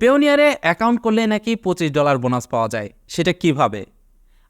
পেওনিয়ারে account করলে নাকি পঁচিশ ডলার বোনাস পাওয়া যায়, সেটা কীভাবে?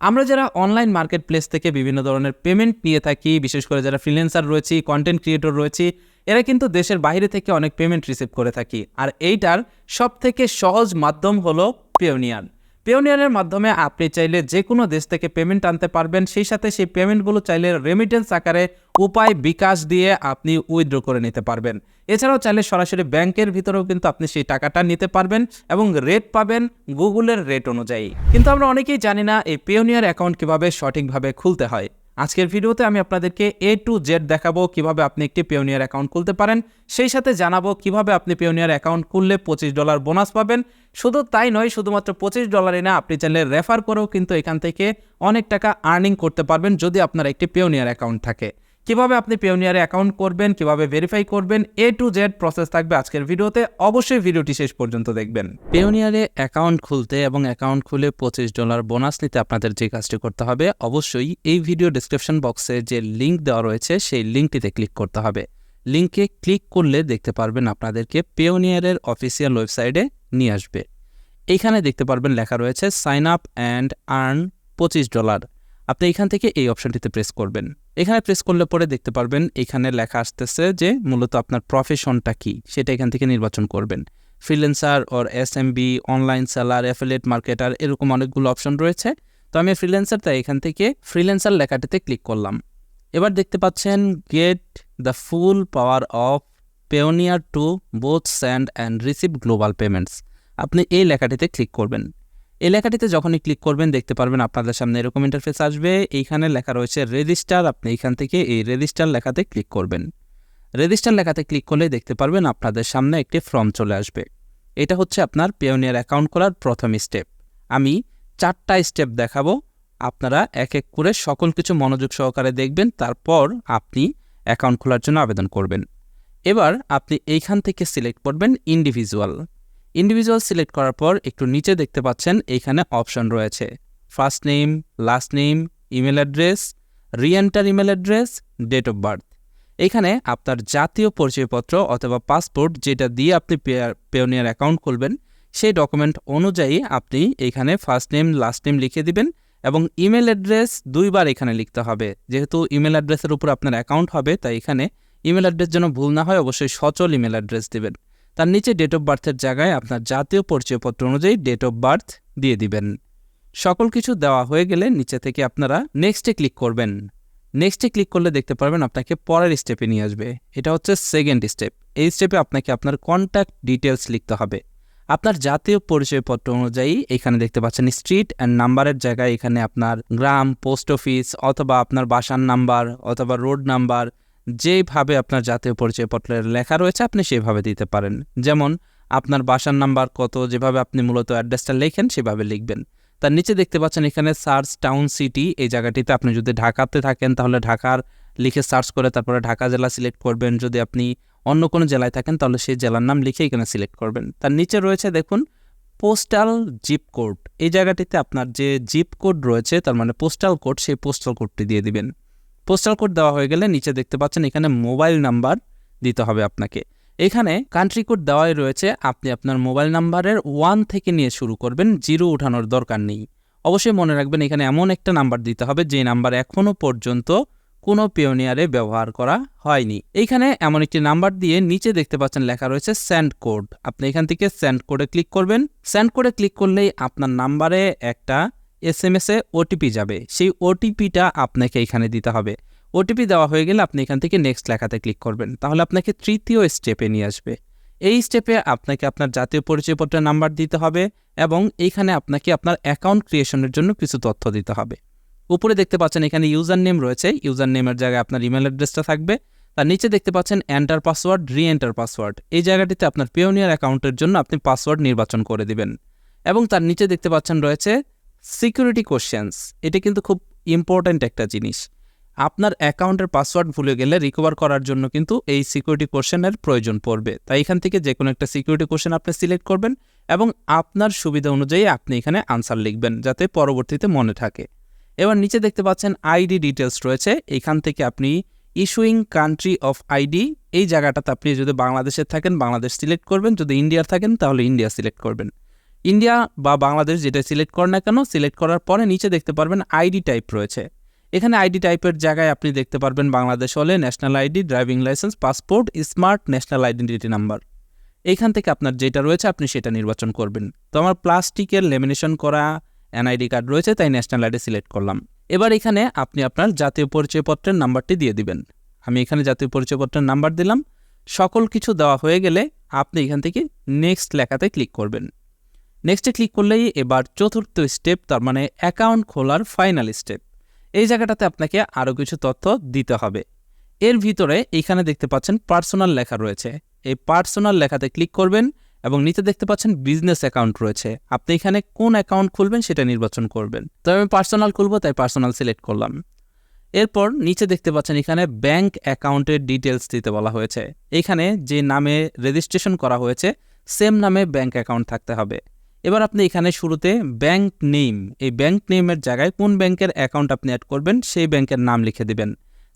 আমরা যারা অনলাইন মার্কেট প্লেস থেকে বিভিন্ন ধরনের পেমেন্ট নিয়ে থাকি, বিশেষ করে যারা ফ্রিল্যান্সার রয়েছি কন্টেন্ট ক্রিয়েটর রয়েছি, এরা কিন্তু দেশের বাইরে থেকে অনেক পেমেন্ট রিসিভ করে থাকি। আর এইটার সব থেকে সহজ মাধ্যম হলো পেওনিয়ার পেওনিয়ারের মাধ্যমে আপনি চাইলে যে কোনো দেশ থেকে পেমেন্ট আনতে পারবেন, সেই সাথে সেই পেমেন্টগুলো চাইলে রেমিটেন্স আকারে উপায় বিকাশ দিয়ে আপনি উইথড্র করে নিতে পারবেন। এছাড়াও চাইলে সরাসরি ব্যাংকের ভিতরেও কিন্তু আপনি সেই টাকাটা নিতে পারবেন এবং রেট পাবেন গুগলের রেট অনুযায়ী। কিন্তু আমরা অনেকেই জানি না এই পেওনিয়ার অ্যাকাউন্ট কীভাবে সঠিকভাবে খুলতে হয়। আজকের ভিডিওতে আমি আপনাদেরকে এ টু জেড দেখাবো কীভাবে আপনি একটি পেওনিয়ার অ্যাকাউন্ট খুলতে পারেন। সেই সাথে জানাব কীভাবে আপনি পেওনিয়ার অ্যাকাউন্ট খুললে পঁচিশ ডলার বোনাস পাবেন। শুধু তাই নয়, শুধুমাত্র পঁচিশ ডলারে না, আপনি চাইলে রেফার করেও কিন্তু এখান থেকে অনেক টাকা আর্নিং করতে পারবেন যদি আপনার একটি পেওনিয়ার অ্যাকাউন্ট থাকে। কীভাবে আপনি পেওনিয়ারে অ্যাকাউন্ট করবেন, কীভাবে ভেরিফাই করবেন এ টু জেড প্রসেস থাকবে আজকের ভিডিওতে। অবশ্যই ভিডিওটি শেষ পর্যন্ত দেখবেন। পেওনিয়ারে অ্যাকাউন্ট খুলতে এবং অ্যাকাউন্ট খুলে পঁচিশ ডলার বোনাস নিতে আপনাদের যে কাজটি করতে হবে, অবশ্যই এই ভিডিও ডিসক্রিপশন বক্সে যে লিঙ্ক দেওয়া রয়েছে, সেই লিঙ্কটিতে ক্লিক করতে হবে। লিঙ্কে ক্লিক করলে দেখতে পারবেন আপনাদেরকে পেওনিয়ারের অফিসিয়াল ওয়েবসাইটে নিয়ে আসবে। এইখানে দেখতে পারবেন লেখা রয়েছে সাইন আপ অ্যান্ড আর্ন পঁচিশ ডলার আপনি এখান থেকে এই অপশনটিতে প্রেস করবেন। এখানে প্রেস করলে পরে দেখতে পারবেন এখানে লেখা আসতেছে যে মূলত আপনার প্রফেশনটা কি, সেটা এখান থেকে নির্বাচন করবেন। Freelancer or S M B online seller affiliate marketer এরকম অনেকগুলো অপশন রয়েছে। তো আমি ফ্রিল্যান্সার তাই এখান থেকে ফ্রিল্যান্সার লেখাটিতে ক্লিক করলাম। এবার দেখতে পাচ্ছেন get the full power of Payoneer to both send and receive global payments আপনি এই লেখাটিতে ক্লিক করবেন। এই লেখাটিতে যখনই ক্লিক করবেন, দেখতে পারবেন আপনাদের সামনে এরকম ইন্টারফেস আসবে। এইখানে লেখা রয়েছে রেজিস্টার আপনি এখান থেকে এই রেজিস্টার লেখাতে ক্লিক করবেন। রেজিস্টার লেখাতে ক্লিক করলে দেখতে পারবেন আপনাদের সামনে একটি ফর্ম চলে আসবে। এটা হচ্ছে আপনার পেওনিয়ার অ্যাকাউন্ট করার প্রথম স্টেপ আমি চারটা স্টেপ দেখাবো। আপনারা এক এক করে সকল কিছু মনোযোগ সহকারে দেখবেন, তারপর আপনি অ্যাকাউন্ট খোলার জন্য আবেদন করবেন। এবার আপনি এইখান থেকে সিলেক্ট করবেন ইন্ডিভিজুয়াল ইন্ডিভিজুয়াল সিলেক্ট করার পর একটু নিচে দেখতে পাচ্ছেন এইখানে অপশন রয়েছে। First name last name email address reenter email address date of birth এখানে আপনার জাতীয় পরিচয়পত্র অথবা পাসপোর্ট যেটা দিয়ে আপনি পেওনিয়ার অ্যাকাউন্ট খুলবেন, সেই ডকুমেন্ট অনুযায়ী আপনি এখানে ফার্স্ট নেম লাস্ট নেম লিখে দিবেন এবং ইমেল অ্যাড্রেস দুইবার এখানে লিখতে হবে। যেহেতু ইমেল অ্যাড্রেসের উপর আপনার অ্যাকাউন্ট হবে, তাই এখানে ইমেল অ্যাড্রেস যেন ভুল না হয়, অবশ্যই সচল ইমেল অ্যাড্রেস দিবেন। তার নিচে ডেট অফ বার্থের জায়গায় আপনার জাতীয় পরিচয়পত্র অনুযায়ী ডেট অফ বার্থ দিয়ে দিবেন। সকল কিছু দেওয়া হয়ে গেলে নিচে থেকে আপনারা নেক্সটে ক্লিক করবেন। নেক্সটে ক্লিক করলে দেখতে পারবেন আপনাকে পরের স্টেপে নিয়ে আসবে। এটা হচ্ছে সেকেন্ড স্টেপ এই স্টেপে আপনাকে আপনার কন্ট্যাক্ট ডিটেলস লিখতে হবে। আপনার জাতীয় পরিচয়পত্র অনুযায়ী এখানে দেখতে পাচ্ছেন স্ট্রিট অ্যান্ড নাম্বারের জায়গায় এখানে আপনার গ্রাম পোস্ট অফিস অথবা আপনার বাসার নাম্বার অথবা রোড নাম্বার যেভাবে আপনার জাতীয় পরিচয়পত্রের লেখা রয়েছে, আপনি সেভাবে দিতে পারেন। যেমন, আপনার বাসার নাম্বার কত, যেভাবে আপনি মূলত অ্যাড্রেসটা লেখেন, সেভাবে লিখবেন। তার নিচে দেখতে পাচ্ছেন এখানে সার্চ টাউন সিটি, এই জায়গাটিতে আপনি যদি ঢাকাতে থাকেন, তাহলে ঢাকার লিখে সার্চ করে তারপরে ঢাকা জেলা সিলেক্ট করবেন। যদি আপনি অন্য কোনো জেলায় থাকেন, তাহলে সেই জেলার নাম লিখে এখানে সিলেক্ট করবেন। তার নিচে রয়েছে দেখুন, পোস্টাল জিপ কোড। এই জায়গাটিতে আপনার যে জিপ কোড রয়েছে, তার মানে পোস্টাল কোড, সেই পোস্টাল কোডটি দিয়ে দিবেন। পোস্টাল কোড দেওয়া হয়ে গেলে নিচে দেখতে পাচ্ছেন এখানে মোবাইল নাম্বার দিতে হবে আপনাকে। এখানে কান্ট্রি কোড দেওয়াই রয়েছে, আপনি আপনার মোবাইল নাম্বারের ওয়ান থেকে নিয়ে শুরু করবেন জিরো উঠানোর দরকার নেই। অবশ্যই মনে রাখবেন এখানে এমন একটা নাম্বার দিতে হবে, যে নাম্বার এখনও পর্যন্ত কোনো পিওনিয়ারে ব্যবহার করা হয়নি। এইখানে এমন একটি নাম্বার দিয়ে নিচে দেখতে পাচ্ছেন লেখা রয়েছে স্যান্ড কোড আপনি এখান থেকে স্যান্ড কোডে ক্লিক করবেন। স্যান্ড কোডে ক্লিক করলেই আপনার নাম্বারে একটা এস এম এসে ওটিপি যাবে। সেই ওটিপিটা আপনাকে এখানে দিতে হবে। ওটিপি দেওয়া হয়ে গেলে আপনি এখান থেকে নেক্সট লেখাতে ক্লিক করবেন। তাহলে আপনাকে তৃতীয় স্টেপে নিয়ে আসবে। এই স্টেপে আপনাকে আপনার জাতীয় পরিচয়পত্রের নাম্বার দিতে হবে এবং এইখানে আপনাকে আপনার অ্যাকাউন্ট ক্রিয়েশনের জন্য কিছু তথ্য দিতে হবে। উপরে দেখতে পাচ্ছেন এখানে ইউজার নেম রয়েছে। ইউজার নেমের জায়গায় আপনার ইমেল অ্যাড্রেসটা থাকবে। তার নিচে দেখতে পাচ্ছেন enter password re enter password এই জায়গাটিতে আপনার পিওনিয়ার অ্যাকাউন্টের জন্য আপনি পাসওয়ার্ড নির্বাচন করে দিবেন। এবং তার নিচে দেখতে পাচ্ছেন রয়েছে সিকিউরিটি কোশ্চেন্স এটা কিন্তু খুব ইম্পর্ট্যান্ট একটা জিনিস। আপনার অ্যাকাউন্টের পাসওয়ার্ড ভুলে গেলে রিকভার করার জন্য কিন্তু এই সিকিউরিটি কোশ্চেনের প্রয়োজন পড়বে। তাই এখান থেকে যে কোনো একটা সিকিউরিটি কোশ্চেন আপনি সিলেক্ট করবেন এবং আপনার সুবিধা অনুযায়ী আপনি এখানে আনসার লিখবেন যাতে পরবর্তীতে মনে থাকে। এবার নিচে দেখতে পাচ্ছেন আইডি ডিটেলস রয়েছে। এখান থেকে আপনি ইস্যুইং কান্ট্রি অফ আইডি এই জায়গাটাতে আপনি যদি বাংলাদেশের থাকেন, বাংলাদেশ সিলেক্ট করবেন। যদি ইন্ডিয়ার থাকেন, তাহলে ইন্ডিয়া সিলেক্ট করবেন। ইন্ডিয়া বা বাংলাদেশ যেটা সিলেক্ট করেন না কেন, সিলেক্ট করার পরে নিচে দেখতে পারবেন আইডি টাইপ রয়েছে। এখানে আইডি টাইপের জায়গায় আপনি দেখতে পারবেন বাংলাদেশ হলে national ID driving licence, passport, smart national identity number. এইখান থেকে আপনার যেটা রয়েছে আপনি সেটা নির্বাচন করবেন। তো আমার প্লাস্টিকের লেমিনেশন করা এনআইডি কার্ড রয়েছে, তাই ন্যাশনাল আইডি সিলেক্ট করলাম। এবার এখানে আপনি আপনার জাতীয় পরিচয়পত্রের নাম্বারটি দিয়ে দিবেন। আমি এখানে জাতীয় পরিচয়পত্রের নাম্বার দিলাম। সকল কিছু দেওয়া হয়ে গেলে আপনি এখান থেকে নেক্সট লেখাতে ক্লিক করবেন। নেক্সটে ক্লিক করলেই এবার চতুর্থ স্টেপ তার মানে অ্যাকাউন্ট খোলার ফাইনাল স্টেপ এই জায়গাটাতে আপনাকে আরও কিছু তথ্য দিতে হবে। এর ভিতরে এইখানে দেখতে পাচ্ছেন পার্সোনাল লেখা রয়েছে। এই পার্সোনাল লেখাতে ক্লিক করবেন এবং নিচে দেখতে পাচ্ছেন বিজনেস অ্যাকাউন্ট রয়েছে। আপনি এখানে কোন অ্যাকাউন্ট খুলবেন সেটা নির্বাচন করবেন। তো আমি পার্সোনাল খুলবো, তাই পার্সোনাল সিলেক্ট করলাম। এরপর নিচে দেখতে পাচ্ছেন এখানে ব্যাংক অ্যাকাউন্টের ডিটেলস দিতে বলা হয়েছে। এখানে যে নামে রেজিস্ট্রেশন করা হয়েছে সেম নামে ব্যাংক অ্যাকাউন্ট থাকতে হবে। এবার আপনি এখানে শুরুতে ব্যাংক নেম এই ব্যাংক নেমের জায়গায় কোন ব্যাংকের অ্যাকাউন্ট আপনি অ্যাড করবেন, সেই ব্যাংকের নাম লিখে দেবেন।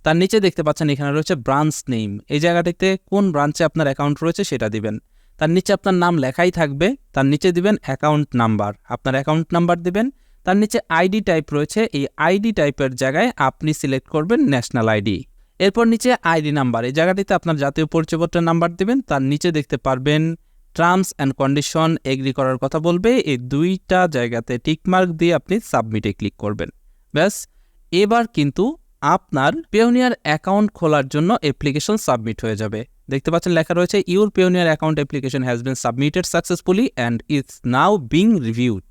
তার নিচে দেখতে পাচ্ছেন এখানে রয়েছে ব্রাঞ্চ নেম এই জায়গাটিতে কোন ব্রাঞ্চে আপনার অ্যাকাউন্ট রয়েছে সেটা দিবেন। তার নিচে আপনার নাম লেখাই থাকবে, তার নিচে দিবেন অ্যাকাউন্ট নাম্বার আপনার অ্যাকাউন্ট নাম্বার দিবেন। তার নিচে আইডি টাইপ রয়েছে, এই আইডি টাইপের জায়গায় আপনি সিলেক্ট করবেন ন্যাশনাল আইডি এরপর নিচে আইডি নাম্বার এই জায়গাটিতে আপনার জাতীয় পরিচয়পত্রের নাম্বার দিবেন, তার নিচে দেখতে পারবেন টার্মস অ্যান্ড কন্ডিশন এগ্রি করার কথা বলবে, এই দুইটা জায়গাতে টিকমার্ক দিয়ে আপনি সাবমিটে ক্লিক করবেন। ব্যাস, এবার কিন্তু আপনার পেওনিয়ার অ্যাকাউন্ট খোলার জন্য অ্যাপ্লিকেশন সাবমিট হয়ে যাবে। দেখতে পাচ্ছেন লেখা রয়েছে your Payoneer account application has been submitted successfully and it's now being reviewed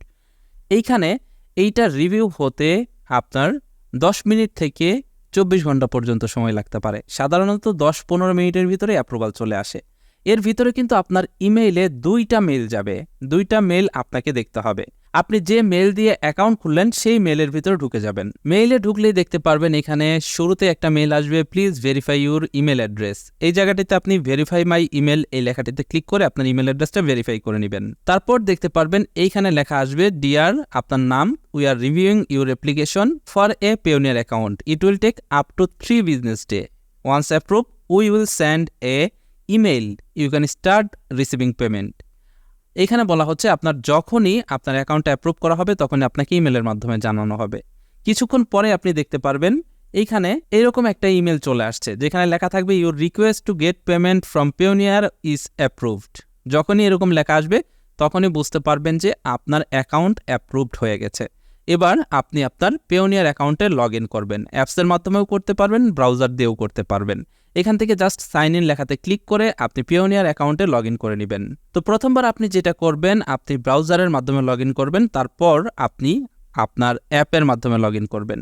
এইখানে এইটা রিভিউ হতে আপনার দশ মিনিট থেকে চব্বিশ ঘণ্টা পর্যন্ত সময় লাগতে পারে। সাধারণত দশ পনেরো মিনিটের ভিতরে অ্যাপ্রুভাল চলে আসে। এর ভিতরে কিন্তু আপনার ইমেইলে দুইটা মেল যাবে। দুইটা মেল আপনাকে দেখতে হবে। আপনি যে মেল দিয়ে অ্যাকাউন্ট খুললেন, সেই মেলের ভিতরে ঢুকে যাবেন। মেইলে ঢুকলেই দেখতে পারবেন এখানে শুরুতে একটা মেল আসবে, please verify your email address এই জায়গাটিতে আপনি ভেরিফাই মাই ইমেল এই লেখাটিতে ক্লিক করে আপনার ইমেল অ্যাড্রেসটা ভেরিফাই করে নেবেন। তারপর দেখতে পারবেন এইখানে লেখা আসবে ডিয়ার আপনার নাম we are reviewing your application for a Payoneer account it will take up to three business day once approve we will send a email you can start receiving payment এখানে বলা হচ্ছে আপনার যখনই আপনার অ্যাকাউন্টটা অ্যাপ্রুভ করা হবে, তখনই আপনাকে ইমেলের মাধ্যমে জানানো হবে। কিছুক্ষণ পরে আপনি দেখতে পারবেন, এইখানে এরকম একটা ইমেল চলে আসছে, যেখানে লেখা থাকবে your request to get payment from Payoneer is approved যখনই এরকম লেখা আসবে, তখনই বুঝতে পারবেন যে আপনার অ্যাকাউন্ট অ্যাপ্রুভড হয়ে গেছে। এবার আপনি আপনার পেওনিয়ার অ্যাকাউন্টে লগ ইন করবেন। অ্যাপসের মাধ্যমেও করতে পারবেন ব্রাউজার দিয়েও করতে পারবেন। এখান থেকে জাস্ট সাইন ইন লেখাতে ক্লিক করে আপনি পিওনিয়ার অ্যাকাউন্টে লগ করে নেবেন। তো প্রথমবার আপনি যেটা করবেন, আপনি ব্রাউজারের মাধ্যমে লগ করবেন, তারপর আপনি আপনার অ্যাপের মাধ্যমে লগ করবেন।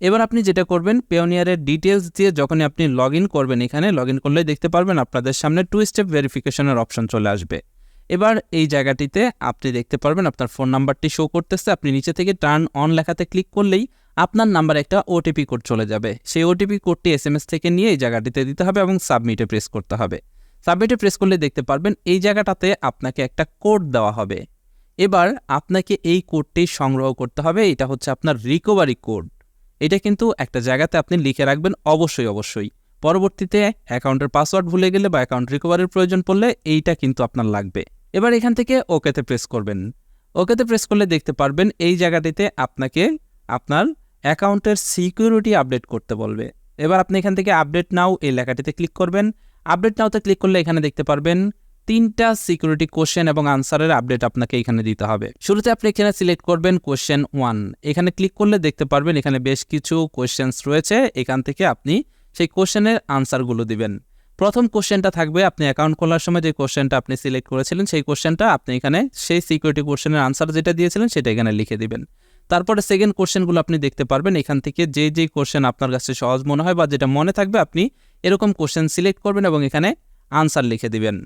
এবার আপনি যেটা করবেন পেওনিয়ারের ডিটেলস দিয়ে যখনই আপনি লগ করবেন এখানে লগ করলে দেখতে পারবেন আপনাদের সামনে টু স্টেপ ভেরিফিকেশনের অপশন চলে আসবে। এবার এই জায়গাটিতে আপনি দেখতে পারবেন আপনার ফোন নাম্বারটি শো করতেছে। আপনি নিচে থেকে টার্ন অন লেখাতে ক্লিক করলেই আপনার নাম্বার একটা ওটিপি কোড চলে যাবে। সেই ওটিপি কোডটি এস থেকে নিয়ে এই জায়গাটিতে দিতে হবে এবং সাবমিটে প্রেস করতে হবে। সাবমিটে প্রেস করলে দেখতে পারবেন এই জায়গাটাতে আপনাকে একটা কোড দেওয়া হবে। এবার আপনাকে এই কোডটি সংগ্রহ করতে হবে। এটা হচ্ছে আপনার রিকভারি কোড এটা কিন্তু একটা জায়গাতে আপনি লিখে রাখবেন অবশ্যই অবশ্যই। পরবর্তীতে অ্যাকাউন্টের পাসওয়ার্ড ভুলে গেলে বা অ্যাকাউন্ট রিকভারির প্রয়োজন পড়লে এইটা কিন্তু আপনার লাগবে। এবার এখান থেকে ওকেতে প্রেস করবেন। ওকেতে প্রেস করলে দেখতে পারবেন এই জায়গাটিতে আপনাকে আপনার অ্যাকাউন্টের সিকিউরিটি আপডেট করতে বলবে। এবার আপনি এখান থেকে আপডেট নাও এই লেখাটিতে ক্লিক করবেন। আপডেট নাওতে ক্লিক করলে এখানে দেখতে পারবেন তিনটা সিকিউরিটি কোশ্চেন এবং আনসারের আপডেট আপনাকে এখানে দিতে হবে। শুরুতে আপনি এখানে সিলেক্ট করবেন কোশ্চেন ওয়ান এখানে ক্লিক করলে দেখতে পারবেন এখানে বেশ কিছু কোশ্চেন্স রয়েছে। এখান থেকে আপনি সেই কোশ্চেনের আনসারগুলো দিবেন। প্রথম কোশ্চেনটা থাকবে, আপনি অ্যাকাউন্ট খোলার সময় যে কোশ্চেনটা আপনি সিলেক্ট করেছিলেন, সেই কোশ্চেনটা আপনি এখানে সেই সিকিউরিটি কোশ্চেনের আনসার যেটা দিয়েছিলেন, সেটা এখানে লিখে দিবেন। তারপরে সেকেন্ড কোশ্চেনগুলো আপনি দেখতে পারবেন, এখান থেকে যে যে কোশ্চেন আপনার কাছে সহজ মনে হয় বা যেটা মনে থাকবে, আপনি এরকম কোশ্চেন সিলেক্ট করবেন এবং এখানে আনসার লিখে দিবেন।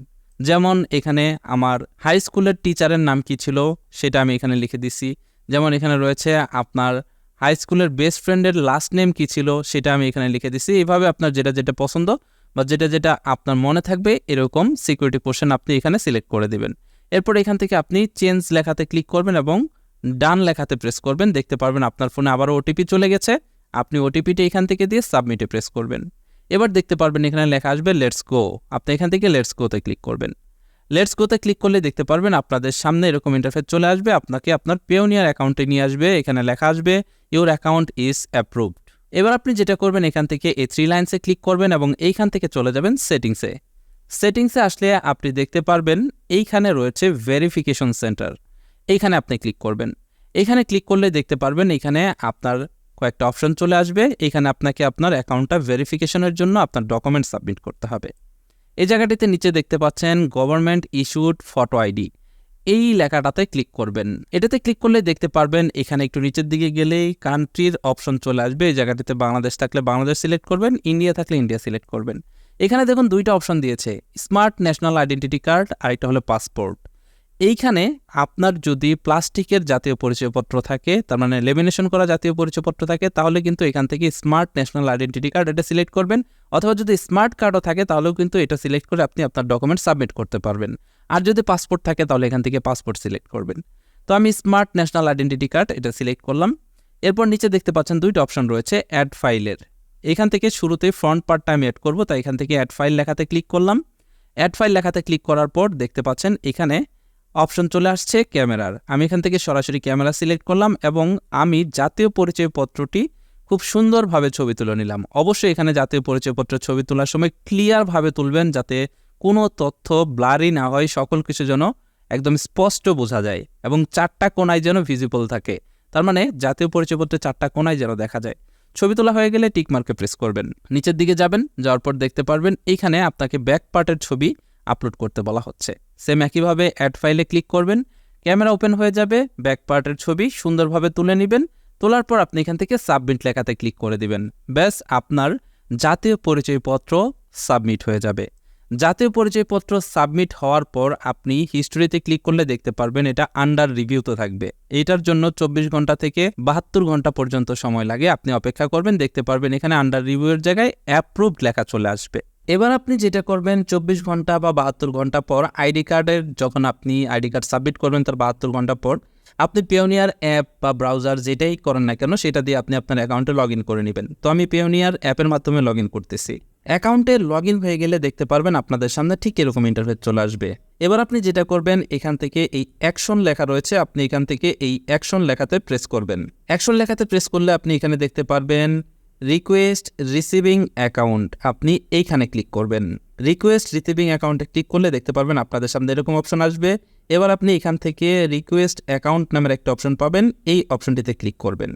যেমন এখানে আমার হাই স্কুলের টিচারের নাম কি ছিল, সেটা আমি এখানে লিখে দিছি। যেমন এখানে রয়েছে, আপনার হাই স্কুলের বেস্ট ফ্রেন্ডের লাস্ট নেম কি ছিল, সেটা আমি এখানে লিখে দিছি। এইভাবে আপনার যেটা যেটা পছন্দ বা যেটা যেটা আপনার মনে থাকবে, এরকম সিকিউরিটি পোর্শন আপনি এখানে সিলেক্ট করে দেবেন। এরপর এখান থেকে আপনি চেঞ্জ লেখাতে ক্লিক করবেন এবং ডান লেখাতে প্রেস করবেন। দেখতে পারবেন আপনার ফোনে আবারও ওটিপি চলে গেছে। আপনি ওটিপিটি এখান থেকে দিয়ে সাবমিটে প্রেস করবেন। এবার দেখতে পারবেন এখানে লেখা আসবে লেটস গো আপনি এখান থেকে লেটস গোতে ক্লিক করবেন। লেটস গোতে ক্লিক করলে দেখতে পারবেন আপনাদের সামনে এরকম ইন্টারফেস চলে আসবে। আপনাকে আপনার পেওনিয়ার অ্যাকাউন্টে নিয়ে আসবে। এখানে লেখা আসবে ইউর অ্যাকাউন্ট ইজ অ্যাপ্রুভড এবার আপনি যেটা করবেন, এখান থেকে এই থ্রি লাইন্সে ক্লিক করবেন এবং এইখান থেকে চলে যাবেন সেটিংসে সেটিংসে আসলে আপনি দেখতে পারবেন, এইখানে রয়েছে ভেরিফিকেশন সেন্টার এইখানে আপনি ক্লিক করবেন। এখানে ক্লিক করলে দেখতে পারবেন এখানে আপনার কয়েকটা অপশন চলে আসবে। এখানে আপনাকে আপনার অ্যাকাউন্টটা ভেরিফিকেশনের জন্য আপনার ডকুমেন্ট সাবমিট করতে হবে। এই জায়গাটিতে নিচে দেখতে পাচ্ছেন গভর্নমেন্ট ইস্যুড ফটো আইডি এই লেখাটাতে ক্লিক করবেন। এটাতে ক্লিক করলে দেখতে পারবেন এখানে একটু নিচের দিকে গেলেই কান্ট্রির অপশন চলে আসবে। এই জায়গাটিতে বাংলাদেশ থাকলে বাংলাদেশ সিলেক্ট করবেন ইন্ডিয়া থাকলে ইন্ডিয়া সিলেক্ট করবেন। এখানে দেখুন দুইটা অপশন দিয়েছে স্মার্ট ন্যাশনাল আইডেন্টিটি কার্ড আর একটা হলো পাসপোর্ট এইখানে আপনার যদি প্লাস্টিকের জাতীয় পরিচয়পত্র থাকে, তার মানে লেমিনেশন করা জাতীয় পরিচয়পত্র থাকে, তাহলে কিন্তু এখান থেকে স্মার্ট ন্যাশনাল আইডেন্টিটি কার্ড এটা সিলেক্ট করবেন। অথবা যদি স্মার্ট কার্ডও থাকে, তাহলেও কিন্তু এটা সিলেক্ট করে আপনি আপনার ডকুমেন্ট সাবমিট করতে পারবেন। আর যদি পাসপোর্ট থাকে, তাহলে এখান থেকে পাসপোর্ট সিলেক্ট করবেন। তো আমি স্মার্ট ন্যাশনাল আইডেন্টিটি কার্ড এটা সিলেক্ট করলাম। এরপর নিচে দেখতে পাচ্ছেন দুইটা অপশন রয়েছে অ্যাড ফাইলের এখান থেকে শুরুতে ফ্রন্ট পার্টটা আমি অ্যাড করব, তাই এখান থেকে অ্যাড ফাইল লেখাতে ক্লিক করলাম। অ্যাড ফাইল লেখাতে ক্লিক করার পর দেখতে পাচ্ছেন এখানে অপশন চলে আসছে, ক্যামেরার। আমি এখান থেকে সরাসরি ক্যামেরা সিলেক্ট করলাম এবং আমি জাতীয় পরিচয়পত্রটি খুব সুন্দরভাবে ছবি তুলে নিলাম। অবশ্যই এখানে জাতীয় পরিচয়পত্রের ছবি তোলার সময় ক্লিয়ারভাবে তুলবেন, যাতে কোনো তথ্য ব্লারি না হয়, সকল কিছু যেন একদম স্পষ্ট বোঝা যায় এবং চারটা কোনায় যেন ভিজিবল থাকে। তার মানে জাতীয় পরিচয়পত্রের চারটা কোনায় যেন দেখা যায়। ছবি তোলা হয়ে গেলে টিক মার্কে প্রেস করবেন। নিচের দিকে যাবেন, যাওয়ার পর দেখতে পারবেন এইখানে আপনাকে ব্যাক পার্টের ছবি আপলোড করতে বলা হচ্ছে। সেম একইভাবে অ্যাড ফাইলে ক্লিক করবেন ক্যামেরা ওপেন হয়ে যাবে ব্যাক পার্টের ছবি সুন্দরভাবে তুলে নেবেন, তোলার পর আপনি এখান থেকে সাবমিট লেখাতে ক্লিক করে দিবেন। ব্যাস, আপনার জাতীয় পরিচয়পত্র সাবমিট হয়ে যাবে। জাতীয় পরিচয়পত্র সাবমিট হওয়ার পর আপনি হিস্টোরিতে ক্লিক করলে দেখতে পারবেন এটা আন্ডার রিভিউতে থাকবে। এটার জন্য চব্বিশ ঘণ্টা থেকে বাহাত্তর ঘণ্টা পর্যন্ত সময় লাগে। আপনি অপেক্ষা করবেন, দেখতে পারবেন এখানে আন্ডার রিভিউয়ের জায়গায় অ্যাপ্রুভড লেখা চলে আসবে। এবার আপনি যেটা করবেন, চব্বিশ ঘণ্টা বা বাহাত্তর ঘণ্টা পর আইডি কার্ডের যখন আপনি আইডি কার্ড সাবমিট করবেন তার বাহাত্তর ঘণ্টা পর, আপনি পেওনিয়ার অ্যাপ বা ব্রাউজার যেটাই করেন না কেন, সেটা দিয়ে আপনি আপনার অ্যাকাউন্টে লগ করে নেবেন। তো আমি পেওনিয়ার অ্যাপের মাধ্যমে লগ করতেছি। অ্যাকাউন্টে লগ ইন হয়ে গেলে দেখতে পারবেন আপনাদের সামনে ঠিক এরকম ইন্টারফেস চলে আসবে। এবার আপনি যেটা করবেন, এখান থেকে এই অ্যাকশন লেখা রয়েছে, আপনি এখান থেকে এই অ্যাকশন লেখাতে প্রেস করবেন। অ্যাকশন লেখাতে প্রেস করলে আপনি এখানে দেখতে পারবেন রিকোয়েস্ট রিসিভিং অ্যাকাউন্ট আপনি এইখানে ক্লিক করবেন। রিকোয়েস্ট রিসিভিং অ্যাকাউন্টে ক্লিক করলে দেখতে পারবেন আপনাদের সামনে এরকম অপশন আসবে। এবার আপনি এখান থেকে রিকোয়েস্ট অ্যাকাউন্ট নামের একটা অপশন পাবেন, এই অপশনটিতে ক্লিক করবেন।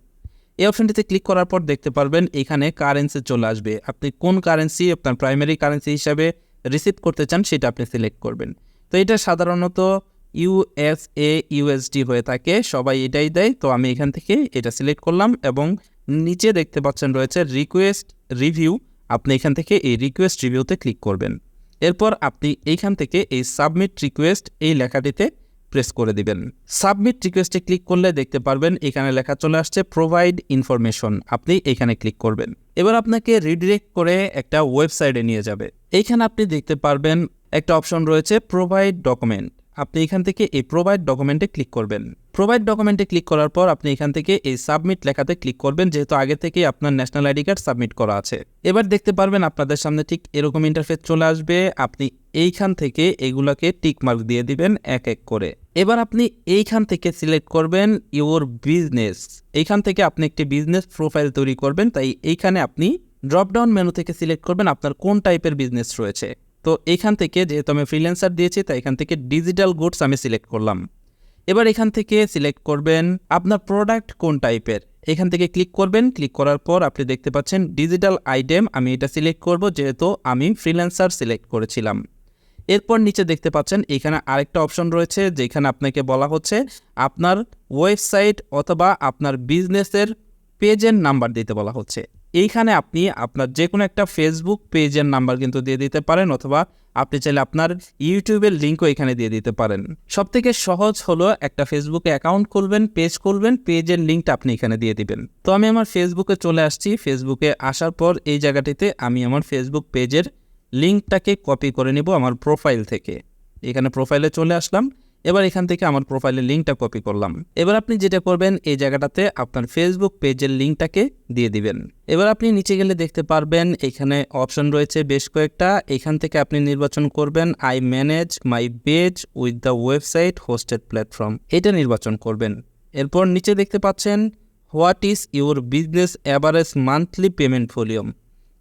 এই অপশনটিতে ক্লিক করার পর দেখতে পারবেন এখানে কারেন্সি চলে আসবে। আপনি কোন কারেন্সি আপনার প্রাইমারি কারেন্সি হিসাবে রিসিভ করতে চান সেটা আপনি সিলেক্ট করবেন। তো এটা সাধারণত ইউএসএ ইউএসডি হয়ে থাকে, সবাই এটাই দেয়। তো আমি এখান থেকে এটা সিলেক্ট করলাম এবং নিচে দেখতে পাচ্ছেন রয়েছে রিকোয়েস্ট রিভিউ আপনি এখান থেকে এই রিকোয়েস্ট রিভিউতে ক্লিক করবেন। এরপর আপনি এইখান থেকে এই সাবমিট রিকোয়েস্ট এই লেখাটিতে প্রেস করে দিবেন। সাবমিট রিকোয়েস্টে ক্লিক করলে দেখতে পারবেন এখানে লেখা চলে আসছে প্রোভাইড ইনফরমেশন আপনি এখানে ক্লিক করবেন। এবার আপনাকে রিডিরেক্ট করে একটা ওয়েবসাইটে নিয়ে যাবে। এইখানে আপনি দেখতে পারবেন একটা অপশন রয়েছে প্রোভাইড ডকুমেন্ট আপনি এখান থেকে এই প্রোভাইড ডকুমেন্টে ক্লিক করবেন। প্রোভাইড ডকুমেন্টে ক্লিক করার পর আপনি এখান থেকে এই সাবমিট লেখাতে ক্লিক করবেন, যেহেতু আগে থেকেই আপনার ন্যাশনাল আইডি কার্ড সাবমিট করা আছে। এবার দেখতে পারবেন আপনাদের সামনে ঠিক এরকম ইন্টারফেস চলে আসবে। আপনি এইখান থেকে এগুলাকে টিক মার্ক দিয়ে দিবেন এক এক করে। এবার আপনি এইখান থেকে সিলেক্ট করবেন ইওর বিজনেস এইখান থেকে আপনি একটি বিজনেস প্রোফাইল তৈরি করবেন, তাই এইখানে আপনি ড্রপডাউন মেনু থেকে সিলেক্ট করবেন আপনার কোন টাইপের বিজনেস রয়েছে। তো এখান থেকে যেহেতু আমি ফ্রিল্যান্সার দিয়েছি, তাই এখান থেকে ডিজিটাল গুডস আমি সিলেক্ট করলাম। এবার এখান থেকে সিলেক্ট করবেন আপনার প্রোডাক্ট কোন টাইপের এখান থেকে ক্লিক করবেন ক্লিক করার পর আপনি দেখতে পাচ্ছেন ডিজিটাল আইটেম আমি এটা সিলেক্ট করব, যেহেতু আমি ফ্রিল্যান্সার সিলেক্ট করেছিলাম। এরপর নিচে দেখতে পাচ্ছেন এখানে আরেকটা অপশন রয়েছে, যেখানে আপনাকে বলা হচ্ছে আপনার ওয়েবসাইট অথবা আপনার বিজনেসের পেজের নাম্বার দিতে বলা হচ্ছে। এইখানে আপনি আপনার যে কোনো একটা ফেসবুক পেজের নাম্বার কিন্তু দিয়ে দিতে পারেন অথবা আপনি চাইলে আপনার ইউটিউবের লিঙ্কও এখানে দিয়ে দিতে পারেন। সব থেকে সহজ হলো একটা ফেসবুকে অ্যাকাউন্ট খুলবেন পেজ খুলবেন, পেজের লিঙ্কটা আপনি এখানে দিয়ে দিবেন। তো আমি আমার ফেসবুকে চলে আসছি। ফেসবুকে আসার পর এই জায়গাটিতে আমি আমার ফেসবুক পেজের লিঙ্কটাকে কপি করে নেব আমার প্রোফাইল থেকে। এখানে প্রোফাইলে চলে আসলাম। এবার এখান থেকে আমার প্রোফাইলের লিঙ্কটা কপি করলাম। এবার আপনি যেটা করবেন, এই জায়গাটাতে আপনার ফেসবুক পেজের লিঙ্কটাকে দিয়ে দিবেন। এবার আপনি নিচে গেলে দেখতে পারবেন, এখানে অপশন রয়েছে বেশ কয়েকটা। এখান থেকে আপনি নির্বাচন করবেন I manage my page with the website hosted platform এটা নির্বাচন করবেন। এরপর নিচে দেখতে পাচ্ছেন what is your business average monthly payment volume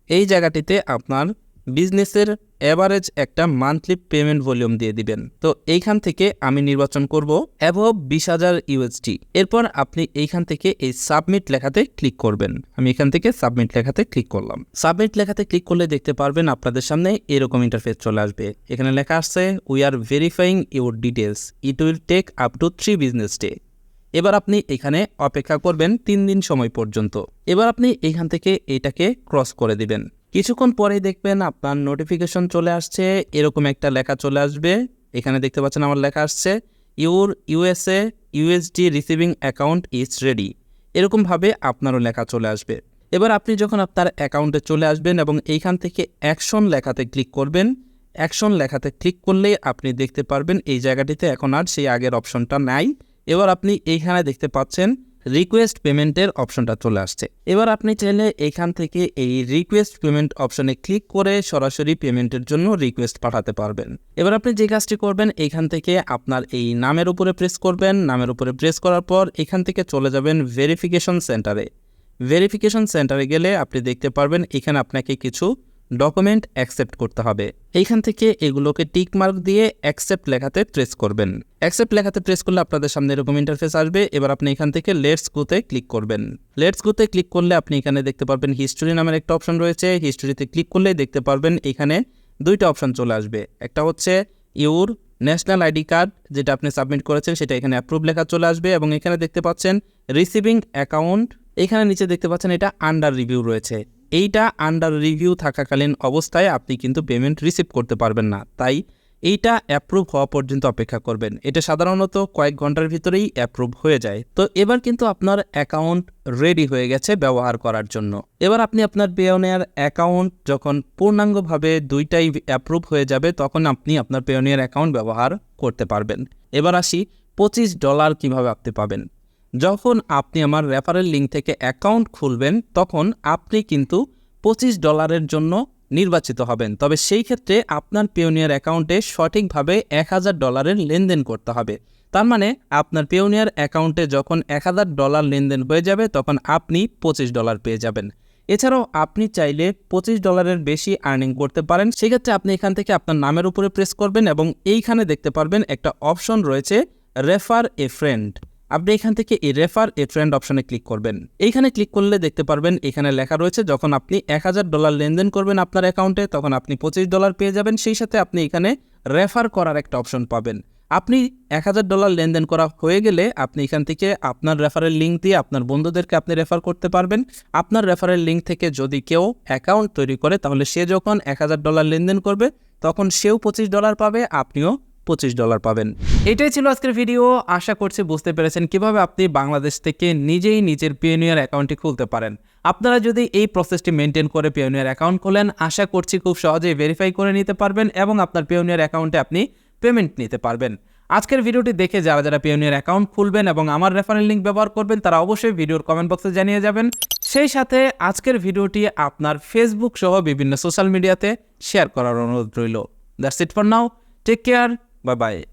এই জায়গাটিতে আপনার বিজনেসের অ্যাভারেজ একটা মান্থলি পেমেন্ট ভলিউম দিয়ে দিবেন। তো এইখান থেকে আমি নির্বাচন করব অ্যাভব বিশ হাজার ইউএসডি এরপর আপনি এইখান থেকে এই সাবমিট লেখাতে ক্লিক করবেন। আমি এখান থেকে সাবমিট লেখাতে ক্লিক করলাম। সাবমিট লেখাতে ক্লিক করলে দেখতে পারবেন আপনাদের সামনে এরকম ইন্টারফেস চলে আসবে। এখানে লেখা আসছে we are verifying your details it will take up to three business day এবার আপনি এখানে অপেক্ষা করবেন তিন দিন সময় পর্যন্ত। এবার আপনি এখান থেকে এটাকে ক্রস করে দিবেন। কিছুক্ষণ পরেই দেখবেন আপনার নোটিফিকেশন চলে আসছে, এরকম একটা লেখা চলে আসবে। এখানে দেখতে পাচ্ছেন আমার লেখা আসছে your USA USD receiving account is ready এরকমভাবে আপনারও লেখা চলে আসবে। এবার আপনি যখন আপনার অ্যাকাউন্টে চলে আসবেন এবং এইখান থেকে অ্যাকশন লেখাতে ক্লিক করবেন অ্যাকশন লেখাতে ক্লিক করলেই আপনি দেখতে পারবেন এই জায়গাটিতে এখন আর সেই আগের অপশনটা নাই। এবার আপনি এইখানে দেখতে পাচ্ছেন রিকোয়েস্ট পেমেন্টের অপশনটা চলে আসছে। এবার আপনি চাইলে এখান থেকে এই রিকোয়েস্ট পেমেন্ট অপশনে ক্লিক করে সরাসরি পেমেন্টের জন্য রিকোয়েস্ট পাঠাতে পারবেন। এবার আপনি যে কাজটি করবেন এইখান থেকে আপনার এই নামের উপরে প্রেস করবেন। নামের উপরে প্রেস করার পর এখান থেকে চলে যাবেন ভেরিফিকেশন সেন্টারে ভেরিফিকেশন সেন্টারে গেলে আপনি দেখতে পারবেন, এখানে আপনাকে কিছু ডকুমেন্ট অ্যাকসেপ্ট করতে হবে। এইখান থেকে এগুলোকে টিক মার্ক দিয়ে অ্যাকসেপ্ট লেখাতে প্রেস করবেন। অ্যাকসেপ্ট লেখাতে প্রেস করলে আপনাদের সামনে এরকম ইন্টারফেস আসবে। এবার আপনি এখান থেকে লেটস গোতে ক্লিক করবেন। লেটস গোতে ক্লিক করলে আপনি এখানে দেখতে পারবেন হিস্টোরি নামের একটা অপশন রয়েছে। হিস্টোরিতে ক্লিক করলে দেখতে পারবেন এখানে দুইটা অপশন চলে আসবে। একটা হচ্ছে ইউর ন্যাশনাল আইডি কার্ড যেটা আপনি সাবমিট করেছেন, সেটা এখানে অ্যাপ্রুভ লেখা চলে আসবে এবং এখানে দেখতে পাচ্ছেন রিসিভিং অ্যাকাউন্ট এখানে নিচে দেখতে পাচ্ছেন এটা আন্ডার রিভিউ রয়েছে। এইটা আন্ডার রিভিউ থাকাকালীন অবস্থায় আপনি কিন্তু পেমেন্ট রিসিভ করতে পারবেন না। তাই এইটা অ্যাপ্রুভ হওয়া পর্যন্ত অপেক্ষা করবেন। এটা সাধারণত কয়েক ঘণ্টার ভিতরেই অ্যাপ্রুভ হয়ে যায়। তো এবার কিন্তু আপনার অ্যাকাউন্ট রেডি হয়ে গেছে ব্যবহার করার জন্য। এবার আপনি আপনার পেওনিয়ার অ্যাকাউন্ট যখন পূর্ণাঙ্গভাবে দুইটাই অ্যাপ্রুভ হয়ে যাবে, তখন আপনি আপনার পেওনিয়ার অ্যাকাউন্ট ব্যবহার করতে পারবেন। এবার আসি পঁচিশ ডলার কীভাবে আপনি পাবেন। যখন আপনি আমার রেফারেল লিঙ্ক থেকে অ্যাকাউন্ট খুলবেন, তখন আপনি কিন্তু পঁচিশ ডলারের জন্য নির্বাচিত হবেন। তবে সেই ক্ষেত্রে আপনার পেওনিয়ার অ্যাকাউন্টে সঠিকভাবে এক হাজার ডলারের লেনদেন করতে হবে। তার মানে আপনার পেওনিয়ার অ্যাকাউন্টে যখন এক হাজার ডলার লেনদেন হয়ে যাবে, তখন আপনি পঁচিশ ডলার পেয়ে যাবেন। এছাড়াও আপনি চাইলে পঁচিশ ডলারের বেশি আর্নিং করতে পারেন। সেক্ষেত্রে আপনি এখান থেকে আপনার নামের উপরে প্রেস করবেন এবং এইখানে দেখতে পারবেন একটা অপশন রয়েছে রেফার এ ফ্রেন্ড আপনি এখান থেকে এই রেফার এ ফ্রেন্ড অপশনে ক্লিক করবেন। এইখানে ক্লিক করলে দেখতে পারবেন এখানে লেখা রয়েছে, যখন আপনি এক হাজার ডলার লেনদেন করবেন আপনার অ্যাকাউন্টে তখন আপনি পঁচিশ ডলার পেয়ে যাবেন। সেই সাথে আপনি এখানে রেফার করার একটা অপশন পাবেন। আপনি এক হাজার ডলার লেনদেন করা হয়ে গেলে আপনি এখান থেকে আপনার রেফারেল লিঙ্ক দিয়ে আপনার বন্ধুদেরকে আপনি রেফার করতে পারবেন। আপনার রেফারেল লিঙ্ক থেকে যদি কেউ অ্যাকাউন্ট তৈরি করে, তাহলে সে যখন এক হাজার ডলার লেনদেন করবে, তখন সেও পঁচিশ ডলার পাবে, আপনিও পঁচিশ ডলার পাবেন। এটাই ছিল আজকের ভিডিও। আশা করছি বুঝতে পেরেছেন কীভাবে আপনি বাংলাদেশ থেকে নিজেই নিজের পিওনিয়ার অ্যাকাউন্টটি খুলতে পারেন। আপনারা যদি এই প্রসেসটি মেনটেন করে পিওনিয়ার অ্যাকাউন্ট খোলেন, আশা করছি খুব সহজেই ভেরিফাই করে নিতে পারবেন এবং আপনার পিওনিয়ার অ্যাকাউন্টে আপনি পেমেন্ট নিতে পারবেন। আজকের ভিডিওটি দেখে যারা যারা পিওনিয়ার অ্যাকাউন্ট খুলবেন এবং আমার রেফারেল লিঙ্ক ব্যবহার করবেন, তারা অবশ্যই ভিডিওর কমেন্ট বক্সে জানিয়ে যাবেন। সেই সাথে আজকের ভিডিওটি আপনার ফেসবুক সহ বিভিন্ন সোশ্যাল মিডিয়াতে শেয়ার করার অনুরোধ রইল। That's it for now take care Bye bye.